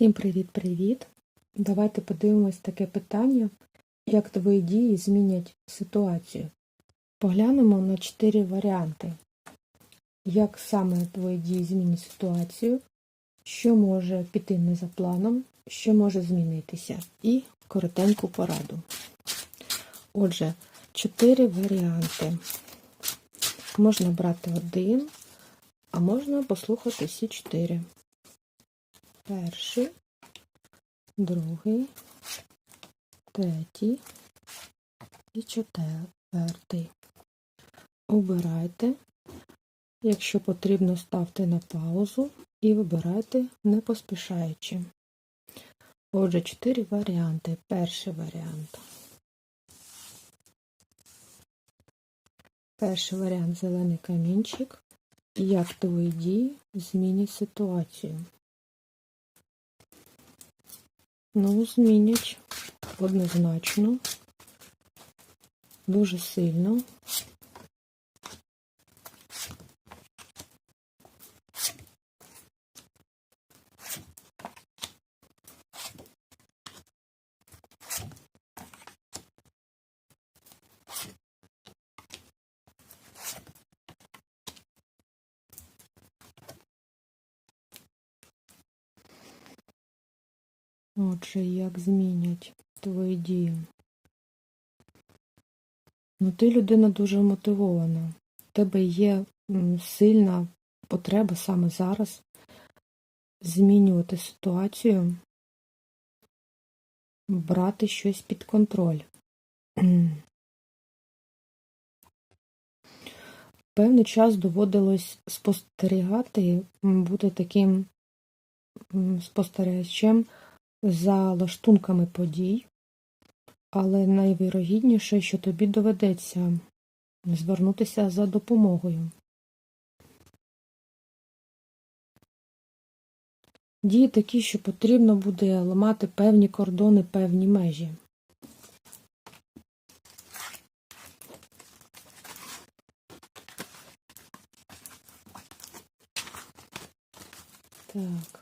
Всім привіт-привіт! Давайте подивимось таке питання, як твої дії змінять ситуацію. Поглянемо на чотири варіанти. Як саме твої дії змінять ситуацію, що може піти не за планом, що може змінитися, і коротеньку пораду. Отже, чотири варіанти. Можна брати один, а можна послухати всі чотири. Перший, другий, третій і четвертий. Обирайте. Якщо потрібно, ставте на паузу і вибирайте не поспішаючи. Отже, чотири варіанти. Перший варіант. Перший варіант зелений камінчик. Як твої дії змінять ситуацію? Ну, змінять однозначно, дуже сильно. Отже, як змінять твої дії? Ну, ти людина дуже мотивована. У тебе є сильна потреба саме зараз змінювати ситуацію, брати щось під контроль. Певний час доводилось спостерігати, бути таким спостерігачем за лаштунками подій, але найвірогідніше, що тобі доведеться звернутися за допомогою. Дії такі, що потрібно буде ламати певні кордони, певні межі. Так.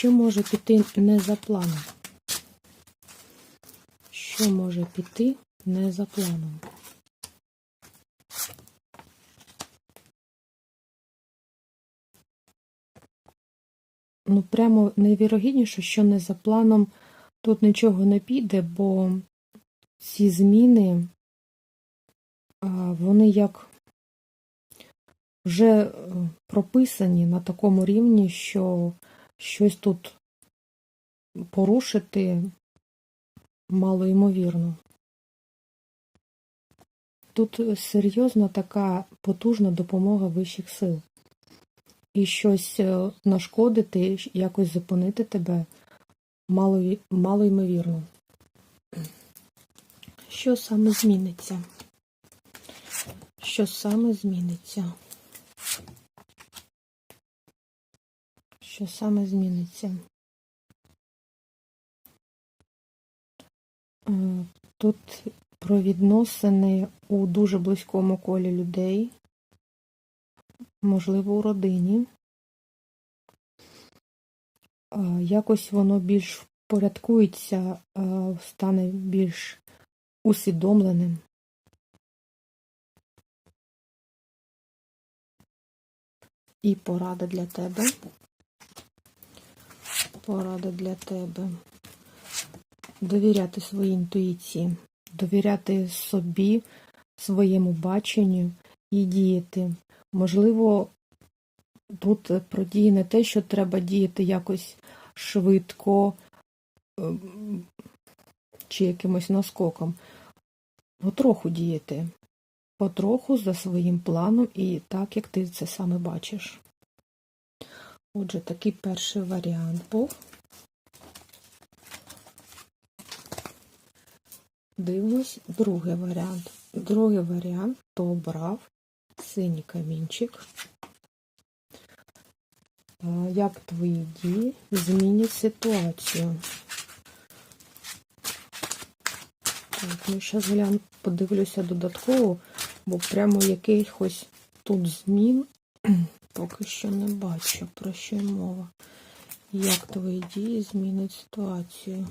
Що може піти не за планом? Що може піти не за планом? Ну, прямо найвірогідніше, що не за планом тут нічого не піде, бо ці зміни, вони як вже е, прописані на такому рівні, що щось тут порушити мало ймовірно. Тут серйозна така потужна допомога вищих сил. І щось е, нашкодити, якось зупинити тебе мало, мало ймовірно. Що саме зміниться? Що саме зміниться? Що саме зміниться? Е, Тут про відносини у дуже близькому колі людей, можливо, у родині. Е, Якось воно більш впорядкується, е, стане більш усвідомленим. І порада для тебе. Порада для тебе. Довіряти своїй інтуїції, довіряти собі, своєму баченню і діяти. Можливо, тут про дії не те, що треба діяти якось швидко ем, чи якимось наскоком. Потроху діяти. Потроху за своїм планом і так, як ти це саме бачиш. Отже, такий перший варіант був. Дивимось другий варіант. Другий варіант то обрав синій камінчик. Як твої дії змінять ситуацію? Так, ну зараз гляну, подивлюся додатково, бо прямо якихось тут змін поки що не бачу, про що й мова. Як твої дії змінять ситуацію?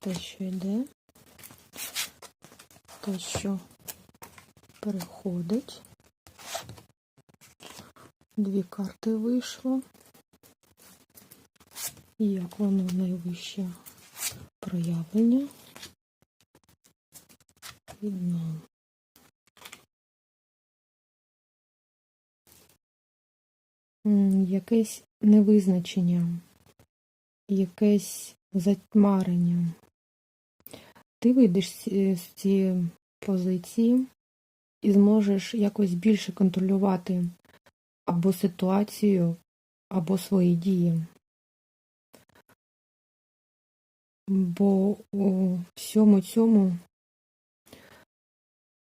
Те, що йде, те, що переходить. Дві карти вийшло. Як воно найвище проявлення. Дно. Якесь невизначення, якесь затьмарення. Ти вийдеш з цієї позиції і зможеш якось більше контролювати або ситуацію, або свої дії. Бо у всьому цьому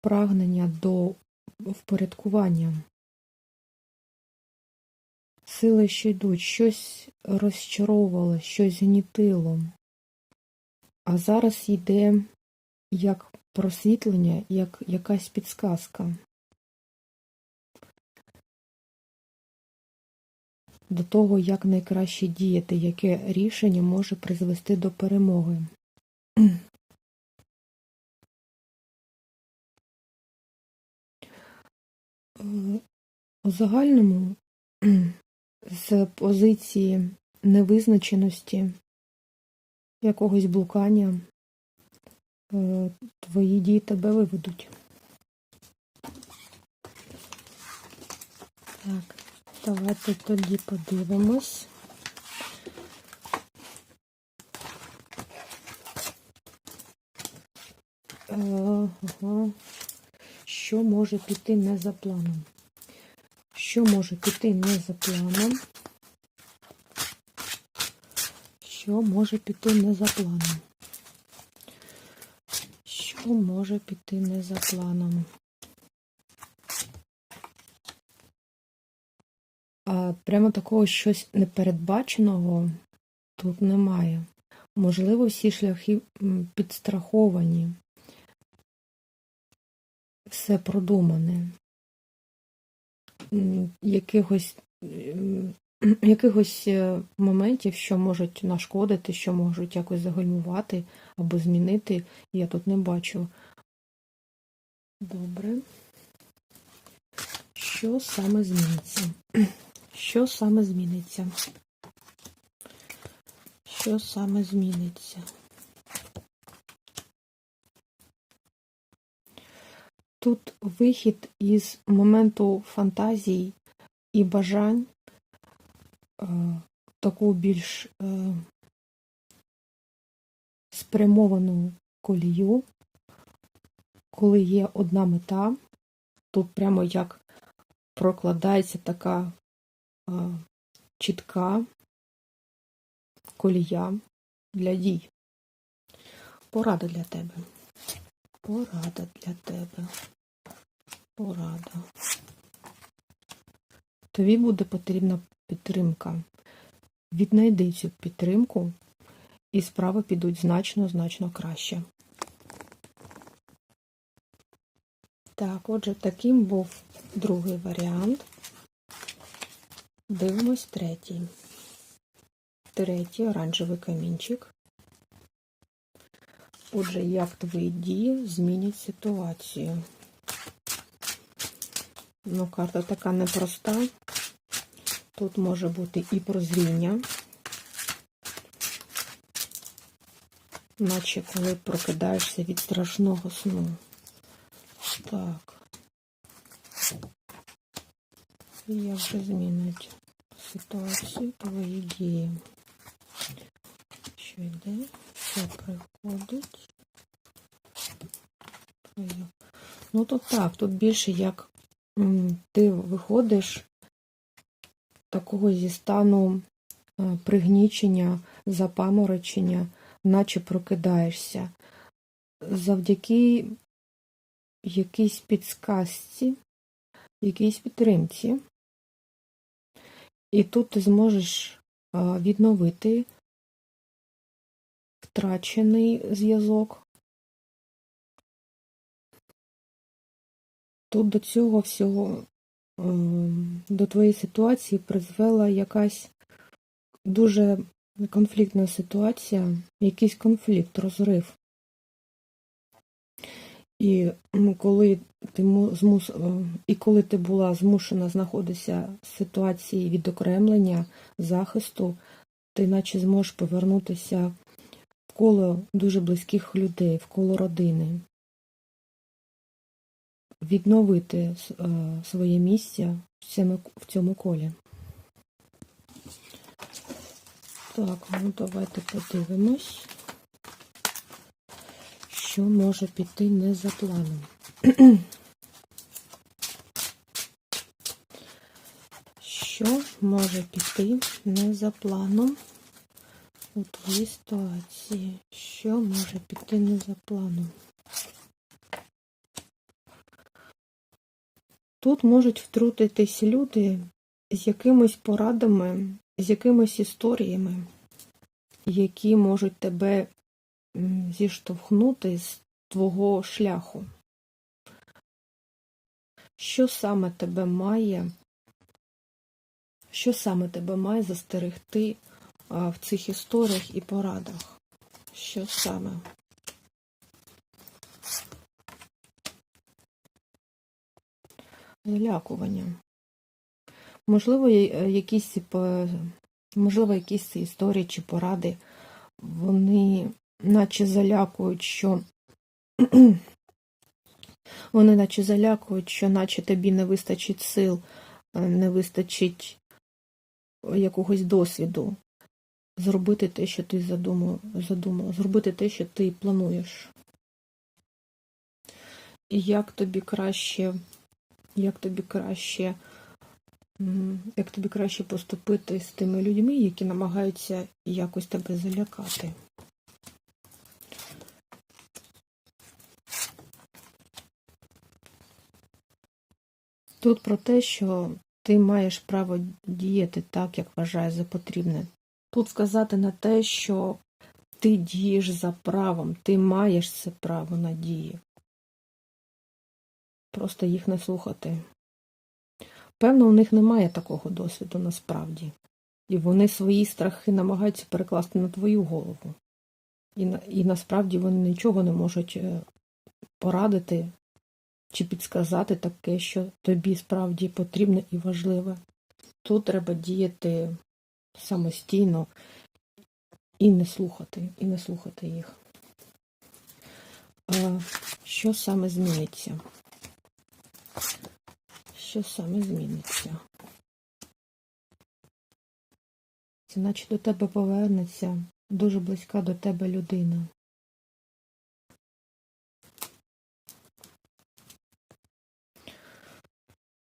прагнення до впорядкування. Сили, що йдуть, щось розчаровувало, щось гнітило. А зараз йде як просвітлення, як якась підсказка. До того, як найкраще діяти, яке рішення може призвести до перемоги. У загальному з позиції невизначеності, якогось блукання, е, твої дії тебе виведуть. Так, давайте тоді подивимось. Е, Ага. Що може піти не за планом? Що може піти не за планом? Що може піти не за планом? Що може піти не за планом? А прямо такого щось непередбаченого тут немає. Можливо, всі шляхи підстраховані. Все продумане. Якихось, якихось е, моментів, що можуть нашкодити, що можуть якось загальмувати або змінити, я тут не бачу. Добре. Що саме зміниться? Що саме зміниться? Що саме зміниться? Тут вихід із моменту фантазій і бажань е, таку більш е, спрямовану колію, коли є одна мета, тут прямо як прокладається така е, чітка колія для дій. Порада для тебе. Порада для тебе. Порада. Тобі буде потрібна підтримка. Віднайди цю підтримку, і справи підуть значно-значно краще. Так, отже, таким був другий варіант. Дивимось третій. Третій оранжевий камінчик. Отже, як твої дії змінять ситуацію? Ну, карта така непроста. Тут може бути і прозріння, наче коли прокидаєшся від страшного сну. Так. І як же змінить ситуацію твої дії? Що йде? Що приходить? Ну тут так, тут більше як ти виходиш такого зі стану е, пригнічення, запаморочення, наче прокидаєшся. Завдяки якійсь підсказці, якійсь підтримці. І тут ти зможеш е, відновити втрачений зв'язок. Тут до цього всього ем, до твоєї ситуації призвела якась дуже конфліктна ситуація, якийсь конфлікт, розрив. І коли ти змус... е, і коли ти була змушена знаходитися в ситуації відокремлення, захисту, ти наче зможеш повернутися коло дуже близьких людей, в коло родини, відновити е, своє місце в цьому, колі. Так, ну давайте подивимось, що може піти не за планом. Що може піти не за планом у твоїй ситуації? Що може піти не за планом? Тут можуть втрутитись люди з якимись порадами, з якимись історіями, які можуть тебе зіштовхнути з твого шляху. Що саме тебе має, що саме тебе має застерегти в цих історіях і порадах? Що саме? Залякування. Можливо, е, якісь можливо, якісь історії чи поради, вони наче залякують, що вони наче залякують, що наче тобі не вистачить сил, е, не вистачить якогось досвіду зробити те, що ти задумав, задумав, зробити те, що ти плануєш. І як тобі краще, як тобі краще, як тобі краще поступити з тими людьми, які намагаються якось тебе залякати? Тут про те, що ти маєш право діяти так, як вважаєш за потрібне. Тут сказати на те, що ти дієш за правом, ти маєш це право на дії. Просто їх не слухати. Певно, у них немає такого досвіду насправді. І вони свої страхи намагаються перекласти на твою голову. І, і насправді вони нічого не можуть е, порадити чи підсказати таке, що тобі справді потрібне і важливе. Тут треба діяти самостійно і не слухати, і не слухати їх. Що саме зміниться? Що саме зміниться? Це наче до тебе повернеться дуже близька до тебе людина.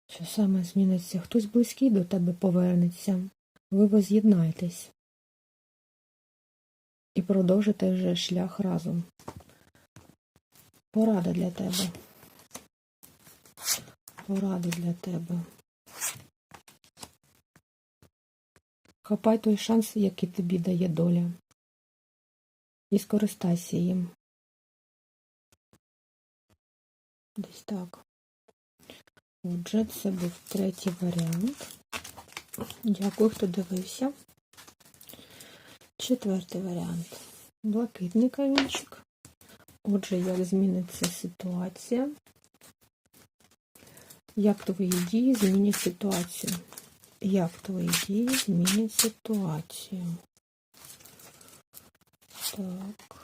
Що саме зміниться? Хтось близький до тебе повернеться. Ви воз'єднаєтесь і продовжите вже шлях разом. Порада для тебе. Поради для тебе. Хапай той шанс, який тобі дає доля. І скористайся їм. Десь так. Отже, це був третій варіант. Дякую, хто дивився. Четвертий варіант. Блакитний камінчик. Отже, як зміниться ситуація? Як твої дії змінять ситуацію? Як твої дії змінять ситуацію? Так.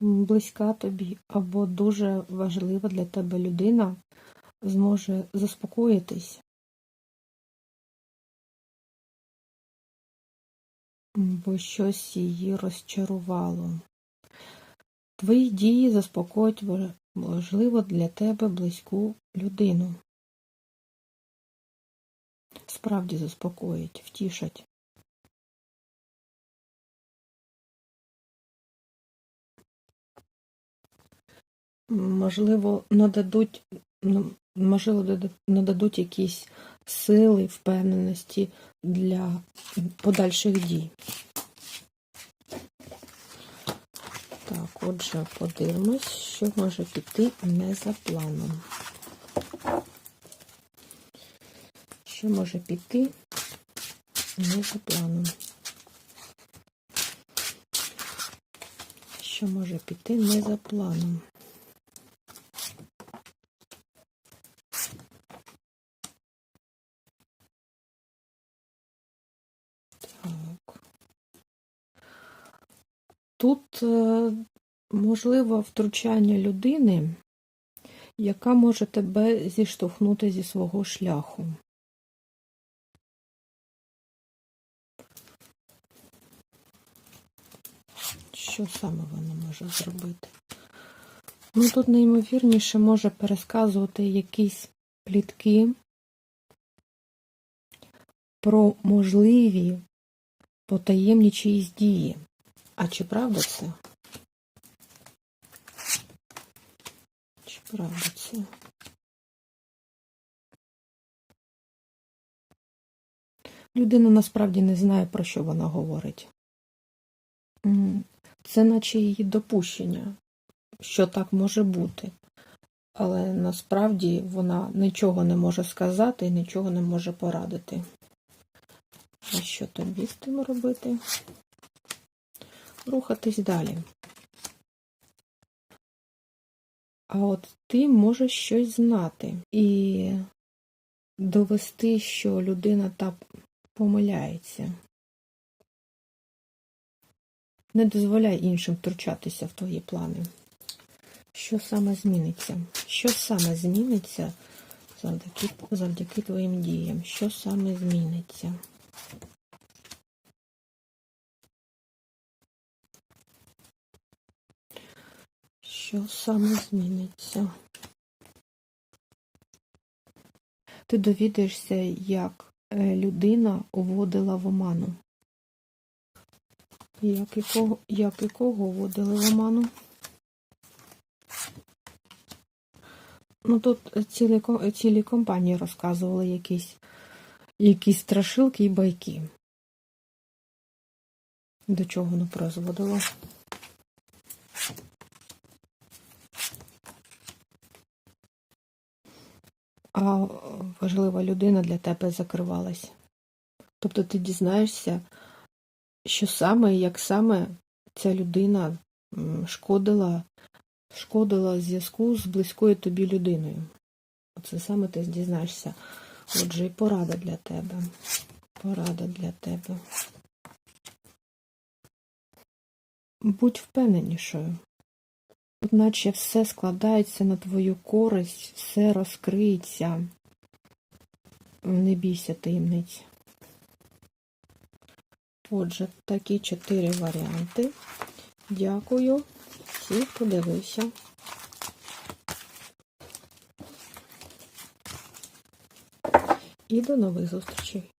Близька тобі або дуже важлива для тебе людина зможе заспокоїтись, бо щось її розчарувало. Твої дії заспокоять ва- важливо для тебе близьку людину. Справді заспокоїть, втішать. Можливо, нададуть, ну, можливо, нададуть якісь сили, впевненості для подальших дій. Так, отже, подивимось, що може піти не за планом. Що може піти не за планом? Що може піти не за планом? Так. Тут е, можливо втручання людини, яка може тебе зіштовхнути зі свого шляху. Що саме вона може зробити? Ну, тут неймовірніше може пересказувати якісь плітки про можливі потаємні чиїсь дії. А чи правда це? Чи? Людина насправді не знає, про що вона говорить. Це наче її допущення, що так може бути. Але насправді вона нічого не може сказати і нічого не може порадити. А що тобі з тим робити? Рухатись далі. А от ти можеш щось знати і довести, що людина так помиляється. Не дозволяй іншим втручатися в твої плани. Що саме зміниться? Що саме зміниться завдяки, завдяки твоїм діям? Що саме зміниться? Що саме зміниться? Ти довідаєшся, як е, людина уводила в оману. Як і кого, як і кого вводили в оману? Ну тут цілі, цілі компанії розказували якісь, якісь страшилки і байки. До чого воно призводило? А важлива людина для тебе закривалась. Тобто ти дізнаєшся, що саме, і як саме ця людина шкодила, шкодила зв'язку з близькою тобі людиною. Оце саме ти дізнаєшся. Отже, і порада для тебе. Порада для тебе. Будь впевненішою. Тут наче все складається на твою користь, все розкриється. Не бійся таємниць. Отже, такі чотири варіанти. Дякую всім, хто дивився. І до нових зустрічей.